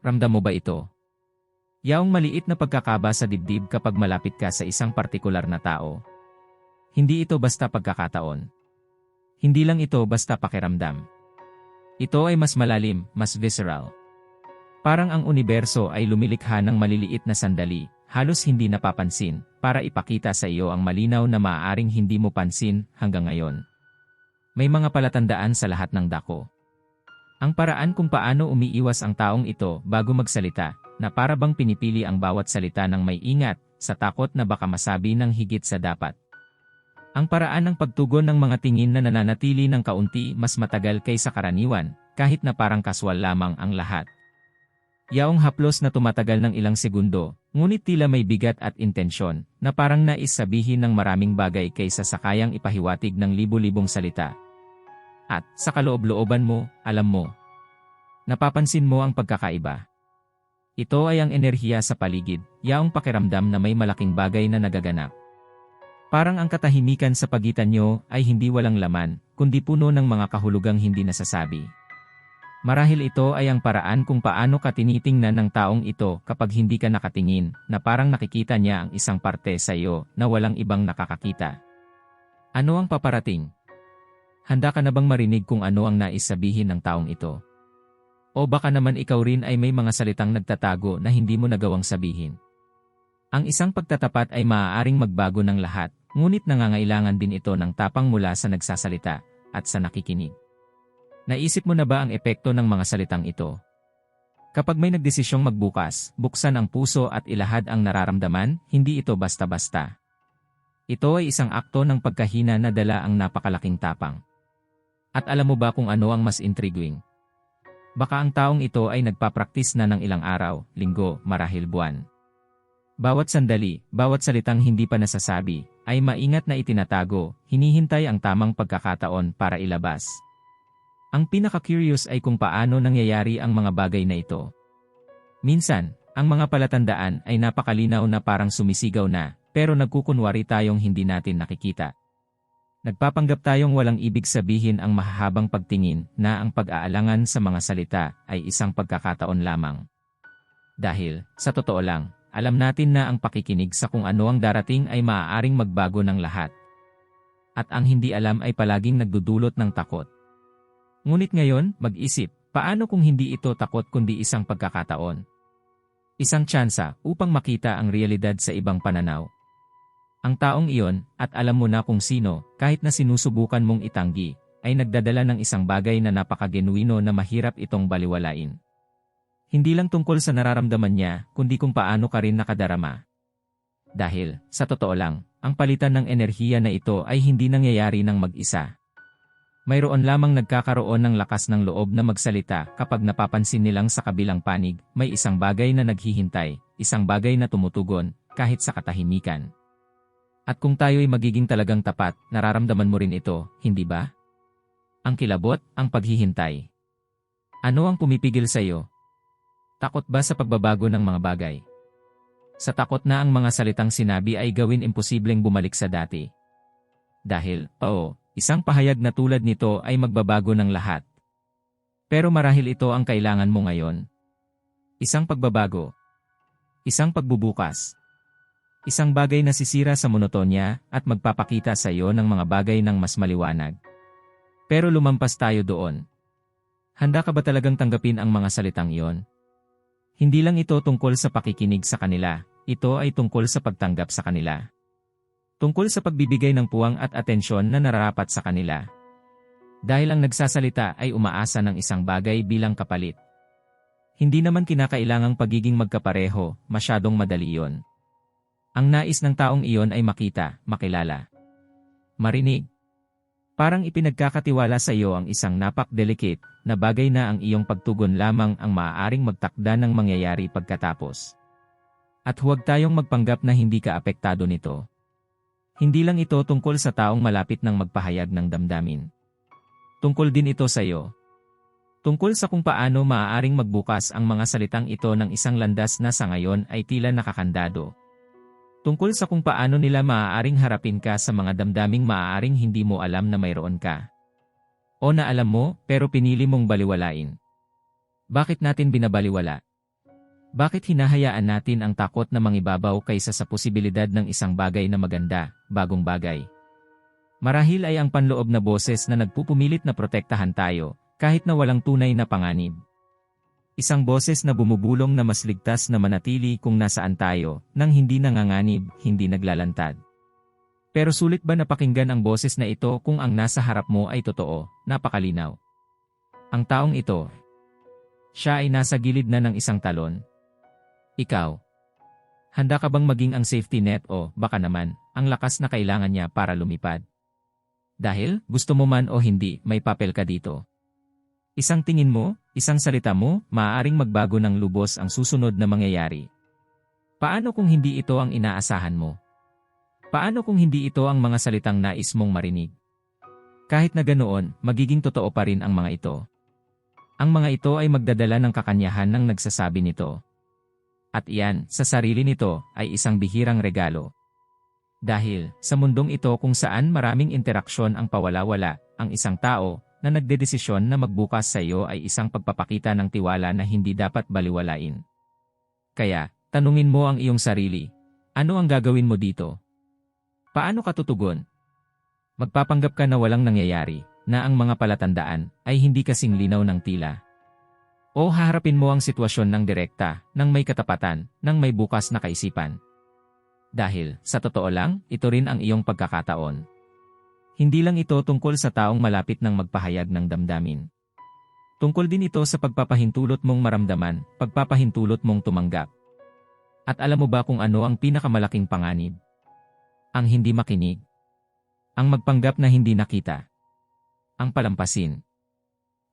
Ramdam mo ba ito? Yaong maliit na pagkakaba sa dibdib kapag malapit ka sa isang partikular na tao. Hindi ito basta pagkakataon. Hindi lang ito basta pakiramdam. Ito ay mas malalim, mas visceral. Parang ang universo ay lumilikha ng maliliit na sandali, halos hindi napapansin, para ipakita sa iyo ang malinaw na maaaring hindi mo pansin hanggang ngayon. May mga palatandaan sa lahat ng dako. Ang paraan kung paano umiiwas ang taong ito bago magsalita, na para bang pinipili ang bawat salita ng may ingat, sa takot na baka masabi ng higit sa dapat. Ang paraan ng pagtugon ng mga tingin na nananatili ng kaunti mas matagal kaysa karaniwan, kahit na parang kaswal lamang ang lahat. Yaong haplos na tumatagal ng ilang segundo, ngunit tila may bigat at intensyon, na parang nais sabihin ng maraming bagay kaysa sa kayang ipahiwatig ng libu-libong salita. At, sa kaloob-looban mo, alam mo. Napapansin mo ang pagkakaiba. Ito ay ang enerhiya sa paligid, yaong pakiramdam na may malaking bagay na nagaganap. Parang ang katahimikan sa pagitan nyo ay hindi walang laman, kundi puno ng mga kahulugang hindi nasasabi. Marahil ito ay ang paraan kung paano ka tinitingnan ng taong ito kapag hindi ka nakatingin, na parang nakikita niya ang isang parte sa iyo na walang ibang nakakakita. Ano ang paparating? Handa ka na bang marinig kung ano ang nais sabihin ng taong ito? O baka naman ikaw rin ay may mga salitang nagtatago na hindi mo nagawang sabihin. Ang isang pagtatapat ay maaaring magbago ng lahat, ngunit nangangailangan din ito ng tapang mula sa nagsasalita at sa nakikinig. Naisip mo na ba ang epekto ng mga salitang ito? Kapag may nagdesisyong magbukas, buksan ang puso at ilahad ang nararamdaman, hindi ito basta-basta. Ito ay isang akto ng pagkahina na dala ang napakalaking tapang. At alam mo ba kung ano ang mas intriguing? Baka ang taong ito ay nagpapraktis na ng ilang araw, linggo, marahil buwan. Bawat sandali, bawat salitang hindi pa nasasabi, ay maingat na itinatago, hinihintay ang tamang pagkakataon para ilabas. Ang pinaka-curious ay kung paano nangyayari ang mga bagay na ito. Minsan, ang mga palatandaan ay napakalinaw na parang sumisigaw na, pero nagkukunwari tayong hindi natin nakikita. Nagpapanggap tayong walang ibig sabihin ang mahahabang pagtingin na ang pag-aalangan sa mga salita ay isang pagkakataon lamang. Dahil, sa totoo lang, alam natin na ang pakikinig sa kung ano ang darating ay maaaring magbago ng lahat. At ang hindi alam ay palaging nagdudulot ng takot. Ngunit ngayon, mag-isip, paano kung hindi ito takot kundi isang pagkakataon? Isang tsansa upang makita ang realidad sa ibang pananaw. Ang taong iyon, at alam mo na kung sino, kahit na sinusubukan mong itanggi, ay nagdadala ng isang bagay na napakagenuino na mahirap itong baliwalain. Hindi lang tungkol sa nararamdaman niya, kundi kung paano ka rin nakadarama. Dahil, sa totoo lang, ang palitan ng enerhiya na ito ay hindi nangyayari ng mag-isa. Mayroon lamang nagkakaroon ng lakas ng loob na magsalita kapag napapansin nilang sa kabilang panig, may isang bagay na naghihintay, isang bagay na tumutugon, kahit sa katahimikan. At kung tayo'y magiging talagang tapat, nararamdaman mo rin ito, hindi ba? Ang kilabot, ang paghihintay. Ano ang pumipigil sa iyo? Takot ba sa pagbabago ng mga bagay? Sa takot na ang mga salitang sinabi ay gawin imposibleng bumalik sa dati. Dahil, oo, Isang pahayag na tulad nito ay magbabago ng lahat. Pero marahil ito ang kailangan mo ngayon. Isang pagbabago. Isang pagbubukas. Isang bagay na sisira sa monotonya at magpapakita sa iyo ng mga bagay ng mas maliwanag. Pero lumampas tayo doon. Handa ka ba talagang tanggapin ang mga salitang iyon? Hindi lang ito tungkol sa pakikinig sa kanila, ito ay tungkol sa pagtanggap sa kanila tungkol sa pagbibigay ng puwang at atensyon na nararapat sa kanila. Dahil ang nagsasalita ay umaasa ng isang bagay bilang kapalit. Hindi naman kinakailangang pagiging magkapareho, masyadong madali iyon. Ang nais ng taong iyon ay makita, makilala. Marinig. Parang ipinagkakatiwala sa iyo ang isang napak-delicate na bagay na ang iyong pagtugon lamang ang maaaring magtakda ng mangyayari pagkatapos. At huwag tayong magpanggap na hindi ka apektado nito. Hindi lang ito tungkol sa taong malapit ng magpahayag ng damdamin. Tungkol din ito sa iyo. Tungkol sa kung paano maaaring magbukas ang mga salitang ito ng isang landas na sa ngayon ay tila nakakandado. Tungkol sa kung paano nila maaaring harapin ka sa mga damdaming maaaring hindi mo alam na mayroon ka. O na alam mo, pero pinili mong baliwalain. Bakit natin binabaliwala? Bakit hinahayaan natin ang takot na mangibabaw kaysa sa posibilidad ng isang bagay na maganda, bagong bagay? Marahil ay ang panloob na boses na nagpupumilit na protektahan tayo, kahit na walang tunay na panganib. Isang boses na bumubulong na mas ligtas na manatili kung nasaan tayo, nang hindi nanganganib, hindi naglalantad. Pero sulit ba napakinggan ang boses na ito kung ang nasa harap mo ay totoo, napakalinaw? Ang taong ito, siya ay nasa gilid na ng isang talon, ikaw. Handa ka bang maging ang safety net o, baka naman, ang lakas na kailangan niya para lumipad? Dahil, gusto mo man o hindi, may papel ka dito. Isang tingin mo, isang salita mo, maaaring magbago ng lubos ang susunod na mangyayari. Paano kung hindi ito ang inaasahan mo? Paano kung hindi ito ang mga salitang nais mong marinig? Kahit na ganoon, magiging totoo pa rin ang mga ito. Ang mga ito ay magdadala ng kakanyahan ng nagsasabi nito. At iyan, sa sarili nito, ay isang bihirang regalo. Dahil, sa mundong ito kung saan maraming interaksyon ang pawala-wala, ang isang tao, na nagdedesisyon na magbukas sa iyo ay isang pagpapakita ng tiwala na hindi dapat baliwalain. Kaya, tanungin mo ang iyong sarili, ano ang gagawin mo dito? Paano ka tutugon? Magpapanggap ka na walang nangyayari, na ang mga palatandaan ay hindi kasing linaw ng tila. O haharapin mo ang sitwasyon ng direkta, ng may katapatan, ng may bukas na kaisipan. Dahil, sa totoo lang, ito rin ang iyong pagkakataon. Hindi lang ito tungkol sa taong malapit ng magpahayag ng damdamin. Tungkol din ito sa pagpapahintulot mong maramdaman, pagpapahintulot mong tumanggap. At alam mo ba kung ano ang pinakamalaking panganib? Ang hindi makinig. Ang magpanggap na hindi nakita. Ang palampasin.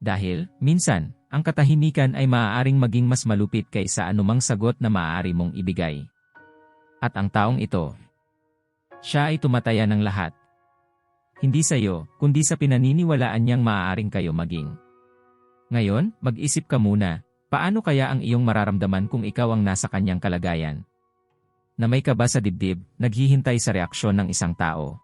Dahil, minsan, ang katahimikan ay maaaring maging mas malupit kaysa anumang sagot na maaari mong ibigay. At ang taong ito, siya ay tumataya ng lahat. Hindi sa iyo, kundi sa pinaniniwalaan niyang maaaring kayo maging. Ngayon, mag-isip ka muna, paano kaya ang iyong mararamdaman kung ikaw ang nasa kanyang kalagayan? Na may ka ba sa dibdib, naghihintay sa reaksyon ng isang tao?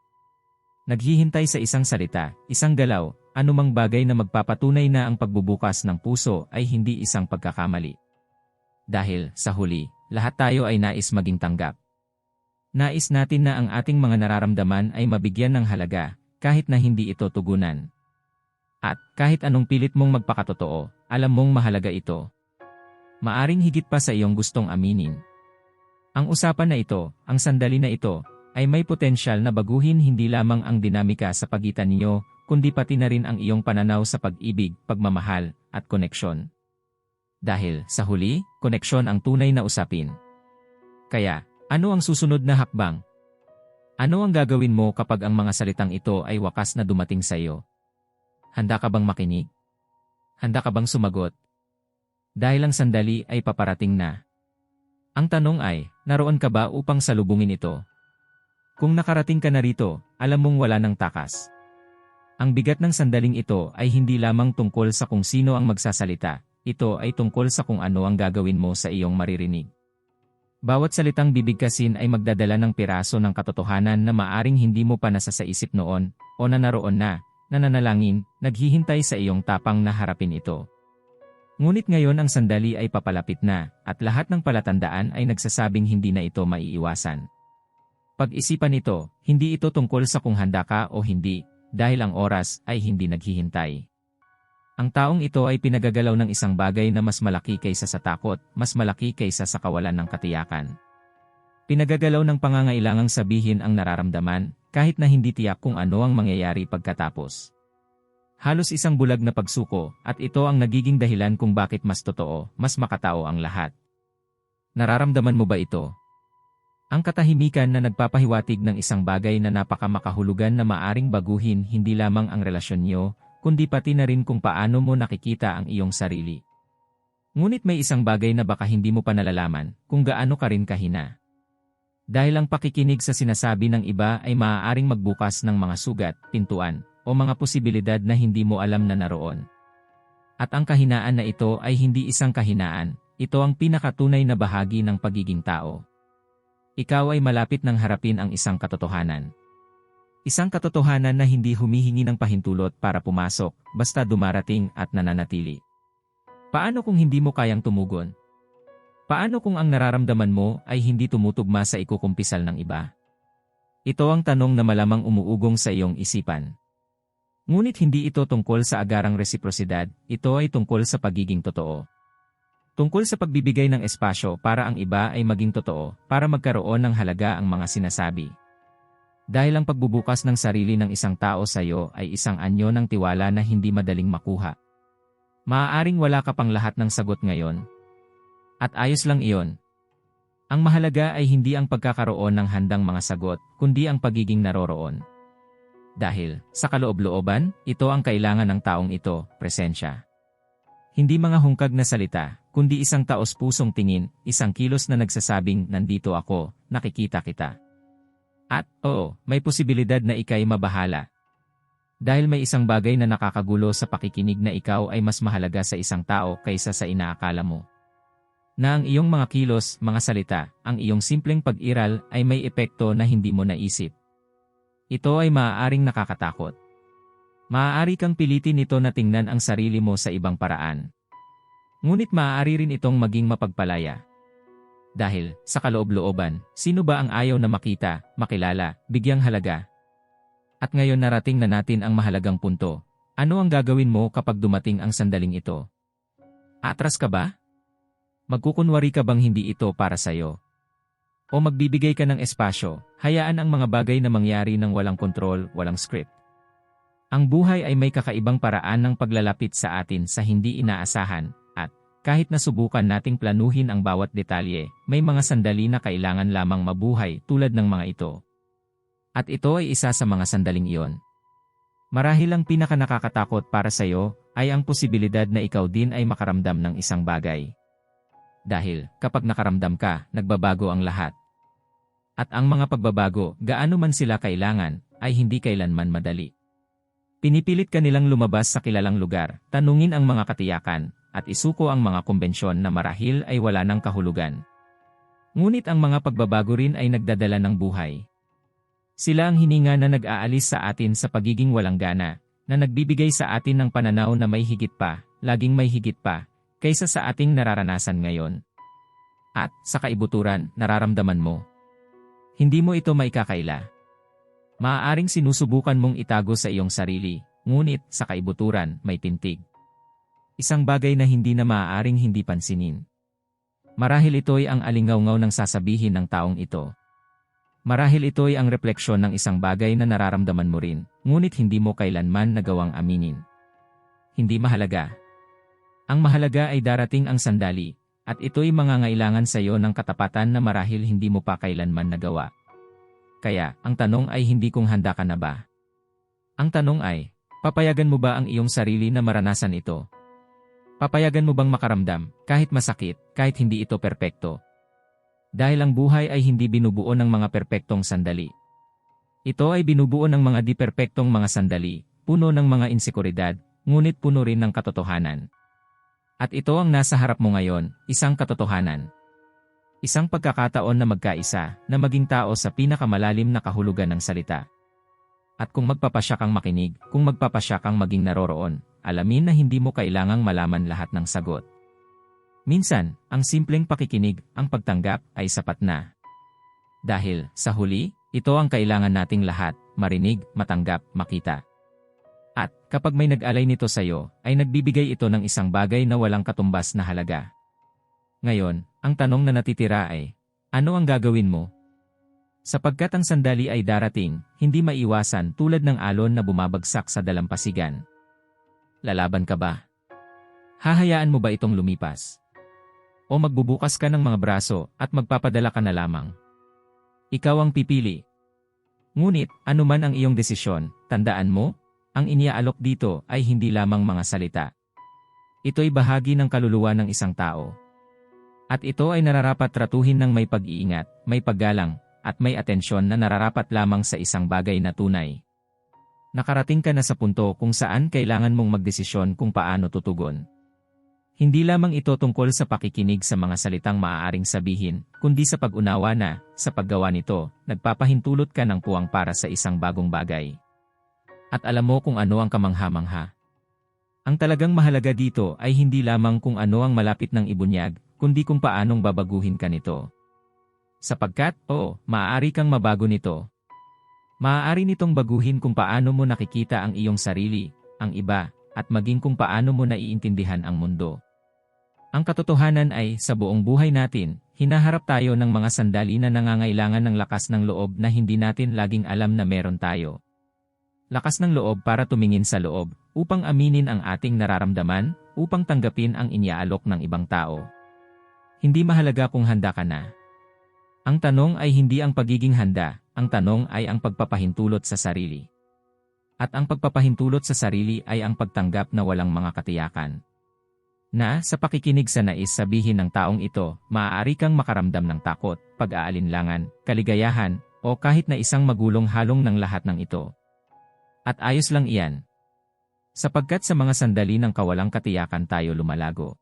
Naghihintay sa isang salita, isang galaw, anumang bagay na magpapatunay na ang pagbubukas ng puso ay hindi isang pagkakamali. Dahil, sa huli, lahat tayo ay nais maging tanggap. Nais natin na ang ating mga nararamdaman ay mabigyan ng halaga, kahit na hindi ito tugunan. At, kahit anong pilit mong magpakatotoo, alam mong mahalaga ito. Maaring higit pa sa iyong gustong aminin. Ang usapan na ito, ang sandali na ito, ay may potensyal na baguhin hindi lamang ang dinamika sa pagitan niyo, kundi pati na rin ang iyong pananaw sa pag-ibig, pagmamahal, at koneksyon. Dahil, sa huli, koneksyon ang tunay na usapin. Kaya, ano ang susunod na hakbang? Ano ang gagawin mo kapag ang mga salitang ito ay wakas na dumating sa iyo? Handa ka bang makinig? Handa ka bang sumagot? Dahil ang sandali ay paparating na. Ang tanong ay, naroon ka ba upang salubungin ito? Kung nakarating ka na rito, alam mong wala ng takas. Ang bigat ng sandaling ito ay hindi lamang tungkol sa kung sino ang magsasalita, ito ay tungkol sa kung ano ang gagawin mo sa iyong maririnig. Bawat salitang bibigkasin ay magdadala ng piraso ng katotohanan na maaring hindi mo pa nasa sa isip noon, o na naroon na, nananalangin, naghihintay sa iyong tapang na harapin ito. Ngunit ngayon ang sandali ay papalapit na, at lahat ng palatandaan ay nagsasabing hindi na ito maiiwasan. Pag-isipan ito, hindi ito tungkol sa kung handa ka o hindi, dahil ang oras ay hindi naghihintay. Ang taong ito ay pinagagalaw ng isang bagay na mas malaki kaysa sa takot, mas malaki kaysa sa kawalan ng katiyakan. Pinagagalaw ng pangangailangang sabihin ang nararamdaman, kahit na hindi tiyak kung ano ang mangyayari pagkatapos. Halos isang bulag na pagsuko, at ito ang nagiging dahilan kung bakit mas totoo, mas makatao ang lahat. Nararamdaman mo ba ito? Ang katahimikan na nagpapahiwatig ng isang bagay na napakamakahulugan na maaring baguhin hindi lamang ang relasyon niyo, kundi pati na rin kung paano mo nakikita ang iyong sarili. Ngunit may isang bagay na baka hindi mo pa nalalaman, kung gaano ka rin kahina. Dahil ang pakikinig sa sinasabi ng iba ay maaaring magbukas ng mga sugat, pintuan, o mga posibilidad na hindi mo alam na naroon. At ang kahinaan na ito ay hindi isang kahinaan, ito ang pinakatunay na bahagi ng pagiging tao. Ikaw ay malapit ng harapin ang isang katotohanan. Isang katotohanan na hindi humihingi ng pahintulot para pumasok, basta dumarating at nananatili. Paano kung hindi mo kayang tumugon? Paano kung ang nararamdaman mo ay hindi tumutugma sa ikukumpisal ng iba? Ito ang tanong na malamang umuugong sa iyong isipan. Ngunit hindi ito tungkol sa agarang resiprosidad, ito ay tungkol sa pagiging totoo. Tungkol sa pagbibigay ng espasyo para ang iba ay maging totoo, para magkaroon ng halaga ang mga sinasabi. Dahil ang pagbubukas ng sarili ng isang tao sa iyo ay isang anyo ng tiwala na hindi madaling makuha. Maaaring wala ka pang lahat ng sagot ngayon. At ayos lang iyon. Ang mahalaga ay hindi ang pagkakaroon ng handang mga sagot, kundi ang pagiging naroroon. Dahil, sa kaloob-looban, ito ang kailangan ng taong ito, presensya. Hindi mga hungkag na salita, kundi isang taos-pusong tingin, isang kilos na nagsasabing, nandito ako, nakikita kita. At, oo, may posibilidad na ikay mabahala. Dahil may isang bagay na nakakagulo sa pakikinig na ikaw ay mas mahalaga sa isang tao kaysa sa inaakala mo. Na ang iyong mga kilos, mga salita, ang iyong simpleng pag-iral ay may epekto na hindi mo naisip. Ito ay maaaring nakakatakot. Maaari kang pilitin ito na tingnan ang sarili mo sa ibang paraan. Ngunit maaari rin itong maging mapagpalaya. Dahil, sa kaloob-looban, sino ba ang ayaw na makita, makilala, bigyang halaga? At ngayon narating na natin ang mahalagang punto. Ano ang gagawin mo kapag dumating ang sandaling ito? Atras ka ba? Magkukunwari ka bang hindi ito para sa'yo? O magbibigay ka ng espasyo, hayaan ang mga bagay na mangyari ng walang kontrol, walang script. Ang buhay ay may kakaibang paraan ng paglalapit sa atin sa hindi inaasahan, kahit nasubukan nating planuhin ang bawat detalye, may mga sandali na kailangan lamang mabuhay tulad ng mga ito. At ito ay isa sa mga sandaling iyon. Marahil ang pinaka nakakatakot para sa iyo ay ang posibilidad na ikaw din ay makaramdam ng isang bagay. Dahil, kapag nakaramdam ka, nagbabago ang lahat. At ang mga pagbabago, gaano man sila kailangan, ay hindi kailanman madali. Pinipilit ka nilang lumabas sa kilalang lugar, tanungin ang mga katiyakan, at isuko ang mga kumbensyon na marahil ay wala ng kahulugan. Ngunit ang mga pagbabago rin ay nagdadala ng buhay. Sila ang hininga na nag-aalis sa atin sa pagiging walang gana, na nagbibigay sa atin ng pananaw na may higit pa, laging may higit pa, kaysa sa ating nararanasan ngayon. At, sa kaibuturan, nararamdaman mo, hindi mo ito maikakaila. Maaaring sinusubukan mong itago sa iyong sarili, ngunit sa kaibuturan may tintig. Isang bagay na hindi na maaaring hindi pansinin. Marahil ito'y ang alingaw-ngaw ng sasabihin ng taong ito. Marahil ito'y ang refleksyon ng isang bagay na nararamdaman mo rin, ngunit hindi mo kailanman nagawang aminin. Hindi mahalaga. Ang mahalaga ay darating ang sandali, at ito'y mangangailangan sa iyo ng katapatan na marahil hindi mo pa kailanman nagawa. Kaya, ang tanong ay hindi kung handa ka na ba. Ang tanong ay, papayagan mo ba ang iyong sarili na maranasan ito? Papayagan mo bang makaramdam, kahit masakit, kahit hindi ito perpekto? Dahil ang buhay ay hindi binubuo ng mga perpektong sandali. Ito ay binubuo ng mga di perpektong mga sandali, puno ng mga insekuridad, ngunit puno rin ng katotohanan. At ito ang nasa harap mo ngayon, isang katotohanan. Isang pagkakataon na magkaisa, na maging tao sa pinakamalalim na kahulugan ng salita. At kung magpapasya kang makinig, kung magpapasya kang maging naroroon, alamin na hindi mo kailangang malaman lahat ng sagot. Minsan, ang simpleng pakikinig, ang pagtanggap, ay sapat na. Dahil, sa huli, ito ang kailangan nating lahat, marinig, matanggap, makita. At, kapag may nag-alay nito sa iyo, ay nagbibigay ito ng isang bagay na walang katumbas na halaga. Ngayon, ang tanong na natitira ay, ano ang gagawin mo? Sapagkat ang sandali ay darating, hindi maiwasan tulad ng alon na bumabagsak sa dalampasigan. Lalaban ka ba? Hahayaan mo ba itong lumipas? O magbubukas ka ng mga braso at magpapadala ka na lamang? Ikaw ang pipili. Ngunit, anuman ang iyong desisyon, tandaan mo, ang iniaalok dito ay hindi lamang mga salita. Ito'y bahagi ng kaluluwa ng isang tao. At ito ay nararapat tratuhin ng may pag-iingat, may paggalang, at may atensyon na nararapat lamang sa isang bagay na tunay. Nakarating ka na sa punto kung saan kailangan mong magdesisyon kung paano tutugon. Hindi lamang ito tungkol sa pakikinig sa mga salitang maaaring sabihin, kundi sa pag-unawa na, sa paggawa nito, nagpapahintulot ka ng puwang para sa isang bagong bagay at alam mo kung ano ang kamangha-mangha. Ang talagang mahalaga dito ay hindi lamang kung ano ang malapit ng ibunyag, kundi kung paanong babaguhin ka nito. Sapagkat, oo, maaari kang mabago nito. Maaari nitong baguhin kung paano mo nakikita ang iyong sarili, ang iba, at maging kung paano mo naiintindihan ang mundo. Ang katotohanan ay, sa buong buhay natin, hinaharap tayo ng mga sandali na nangangailangan ng lakas ng loob na hindi natin laging alam na meron tayo. Lakas ng loob para tumingin sa loob, upang aminin ang ating nararamdaman, upang tanggapin ang iniaalok ng ibang tao. Hindi mahalaga kung handa ka na. Ang tanong ay hindi ang pagiging handa, ang tanong ay ang pagpapahintulot sa sarili. At ang pagpapahintulot sa sarili ay ang pagtanggap na walang mga katiyakan. Na, sa pakikinig sa nais sabihin ng taong ito, maaari kang makaramdam ng takot, pag-aalinlangan, kaligayahan, o kahit na isang magulong halong ng lahat ng ito. At ayos lang iyan. Sapagkat sa mga sandali ng kawalang katiyakan tayo lumalago.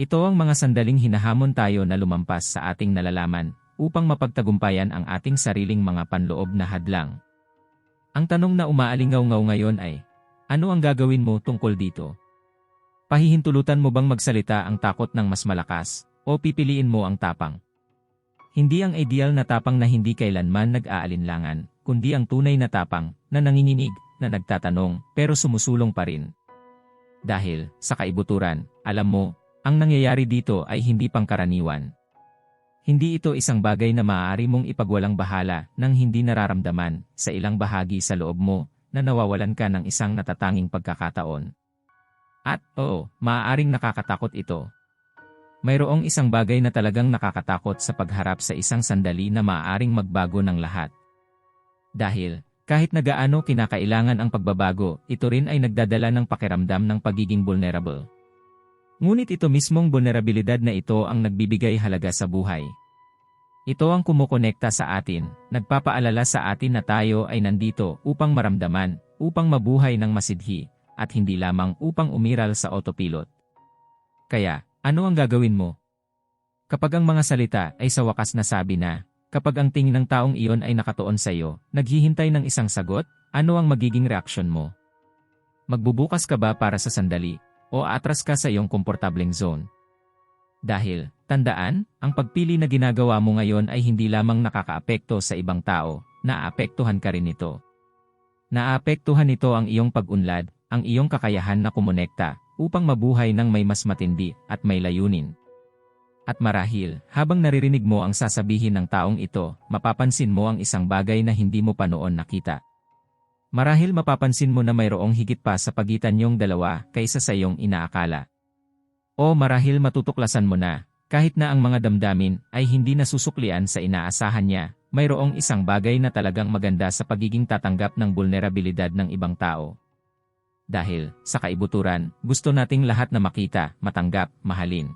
Ito ang mga sandaling hinahamon tayo na lumampas sa ating nalalaman, upang mapagtagumpayan ang ating sariling mga panloob na hadlang. Ang tanong na umaalingaw-ngaw ngayon ay, ano ang gagawin mo tungkol dito? Pahihintulutan mo bang magsalita ang takot ng mas malakas, o pipiliin mo ang tapang? Hindi ang ideal na tapang na hindi kailanman nag-aalinlangan, kundi ang tunay na tapang, na nanginginig, na nagtatanong, pero sumusulong pa rin. Dahil, sa kaibuturan, alam mo, ang nangyayari dito ay hindi pangkaraniwan. Hindi ito isang bagay na maaari mong ipagwalang bahala nang hindi nararamdaman sa ilang bahagi sa loob mo na nawawalan ka ng isang natatanging pagkakataon. At oo, maaaring nakakatakot ito. Mayroong isang bagay na talagang nakakatakot sa pagharap sa isang sandali na maaaring magbago ng lahat. Dahil, kahit na gaano kinakailangan ang pagbabago, ito rin ay nagdadala ng pakiramdam ng pagiging vulnerable. Ngunit ito mismong vulnerabilidad na ito ang nagbibigay halaga sa buhay. Ito ang kumukonekta sa atin, nagpapaalala sa atin na tayo ay nandito upang maramdaman, upang mabuhay ng masidhi, at hindi lamang upang umiral sa autopilot. Kaya, ano ang gagawin mo? Kapag ang mga salita ay sa wakas nasabi na, kapag ang tingin ng taong iyon ay nakatuon sa iyo, naghihintay ng isang sagot, ano ang magiging reaksyon mo? Magbubukas ka ba para sa sandali, o atras ka sa iyong komportableng zone. Dahil, tandaan, ang pagpili na ginagawa mo ngayon ay hindi lamang nakakaapekto sa ibang tao, naapektuhan ka rin ito. Naapektuhan nito ang iyong pag-unlad, ang iyong kakayahan na kumonekta, upang mabuhay ng may mas matindi at may layunin. At marahil, habang naririnig mo ang sasabihin ng taong ito, mapapansin mo ang isang bagay na hindi mo pa noon nakita. Marahil mapapansin mo na mayroong higit pa sa pagitan niyong dalawa kaysa sa iyong inaakala. O marahil matutuklasan mo na, kahit na ang mga damdamin ay hindi nasusuklian sa inaasahan niya, mayroong isang bagay na talagang maganda sa pagiging tatanggap ng vulnerabilidad ng ibang tao. Dahil, sa kaibuturan, gusto nating lahat na makita, matanggap, mahalin.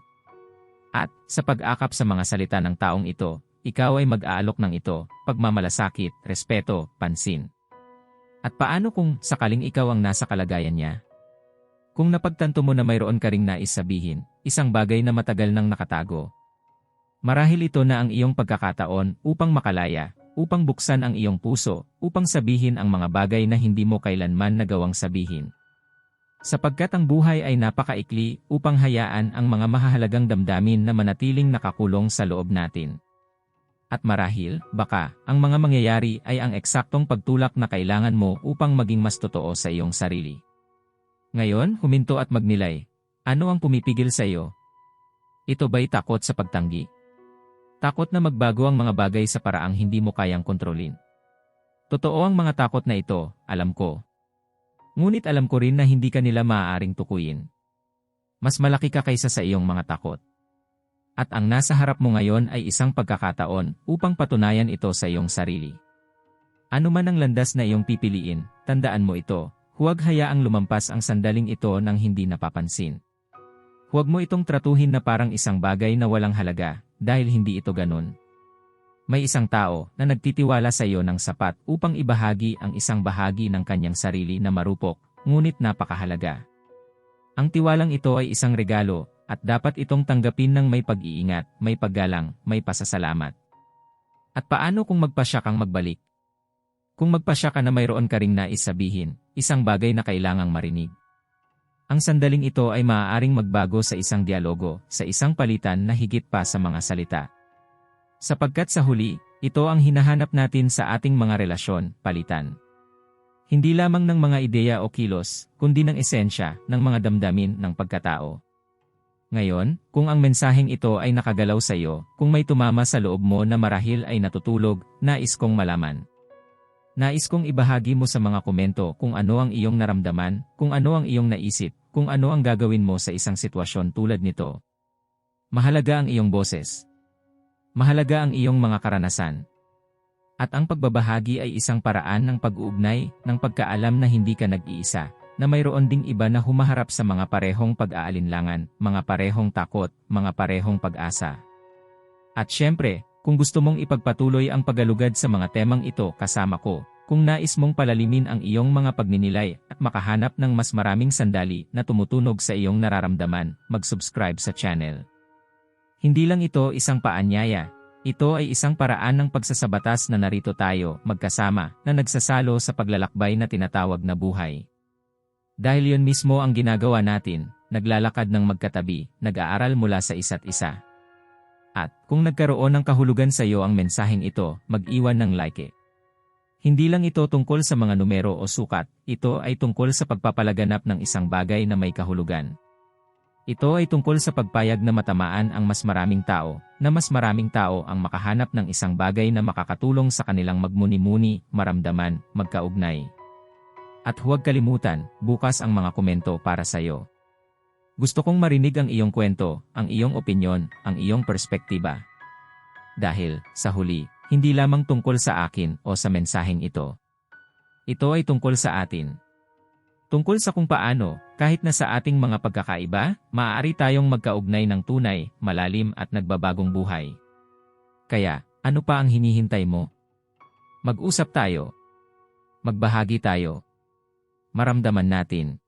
At, sa pag-akap sa mga salita ng taong ito, ikaw ay mag-aalok ng ito, pagmamalasakit, respeto, pansin. At paano kung sakaling ikaw ang nasa kalagayan niya? Kung napagtanto mo na mayroon ka ring nais sabihin, isang bagay na matagal nang nakatago. Marahil ito na ang iyong pagkakataon upang makalaya, upang buksan ang iyong puso, upang sabihin ang mga bagay na hindi mo kailanman nagawang sabihin. Sapagkat ang buhay ay napakaikli upang hayaan ang mga mahahalagang damdamin na manatiling nakakulong sa loob natin. At marahil, baka, ang mga mangyayari ay ang eksaktong pagtulak na kailangan mo upang maging mas totoo sa iyong sarili. Ngayon, huminto at magnilay. Ano ang pumipigil sa iyo? Ito ba'y takot sa pagtanggi? Takot na magbago ang mga bagay sa paraang hindi mo kayang kontrolin. Totoo ang mga takot na ito, alam ko. Ngunit alam ko rin na hindi ka nila maaaring tukuyin. Mas malaki ka kaysa sa iyong mga takot. At ang nasa harap mo ngayon ay isang pagkakataon upang patunayan ito sa iyong sarili. Ano man ang landas na iyong pipiliin, tandaan mo ito, huwag hayaang lumampas ang sandaling ito nang hindi napapansin. Huwag mo itong tratuhin na parang isang bagay na walang halaga, dahil hindi ito ganun. May isang tao na nagtitiwala sa iyo ng sapat upang ibahagi ang isang bahagi ng kanyang sarili na marupok, ngunit napakahalaga. Ang tiwalang ito ay isang regalo at dapat itong tanggapin ng may pag-iingat, may paggalang, may pasasalamat. At paano kung magpasya kang magbalik? Kung magpasya ka na mayroon ka ring nais sabihin, isang bagay na kailangang marinig. Ang sandaling ito ay maaaring magbago sa isang dialogo, sa isang palitan na higit pa sa mga salita. Sapagkat sa huli, ito ang hinahanap natin sa ating mga relasyon, palitan. Hindi lamang ng mga ideya o kilos, kundi ng esensya ng mga damdamin ng pagkatao. Ngayon, kung ang mensaheng ito ay nakagalaw sa iyo, kung may tumama sa loob mo na marahil ay natutulog, nais kong malaman. Nais kong ibahagi mo sa mga komento kung ano ang iyong naramdaman, kung ano ang iyong naisip, kung ano ang gagawin mo sa isang sitwasyon tulad nito. Mahalaga ang iyong boses. Mahalaga ang iyong mga karanasan. At ang pagbabahagi ay isang paraan ng pag-uugnay, ng pagkaalam na hindi ka nag-iisa, na mayroon ding iba na humaharap sa mga parehong pag-aalinlangan, mga parehong takot, mga parehong pag-asa. At syempre, kung gusto mong ipagpatuloy ang pagalugad sa mga temang ito kasama ko, kung nais mong palalimin ang iyong mga pagninilay at makahanap ng mas maraming sandali na tumutunog sa iyong nararamdaman, mag-subscribe sa channel. Hindi lang ito isang paanyaya, ito ay isang paraan ng pagsasabatas na narito tayo, magkasama, na nagsasalo sa paglalakbay na tinatawag na buhay. Dahil yun mismo ang ginagawa natin, naglalakad ng magkatabi, nag-aaral mula sa isa't isa. At, kung nagkaroon ng kahulugan sa iyo ang mensaheng ito, mag-iwan ng like it. Hindi lang ito tungkol sa mga numero o sukat, ito ay tungkol sa pagpapalaganap ng isang bagay na may kahulugan. Ito ay tungkol sa pagpayag na matamaan ang mas maraming tao, na mas maraming tao ang makahanap ng isang bagay na makakatulong sa kanilang magmuni-muni, maramdaman, magkaugnay. At huwag kalimutan, bukas ang mga komento para sa iyo. Gusto kong marinig ang iyong kwento, ang iyong opinyon, ang iyong perspektiba. Dahil, sa huli, hindi lamang tungkol sa akin o sa mensaheng ito. Ito ay tungkol sa atin, Tungkol sa kung paano, kahit na sa ating mga pagkakaiba, maaari tayong magkaugnay ng tunay, malalim at nagbabagong buhay. Kaya, ano pa ang hinihintay mo? Mag-usap tayo. Magbahagi tayo. Maramdaman natin.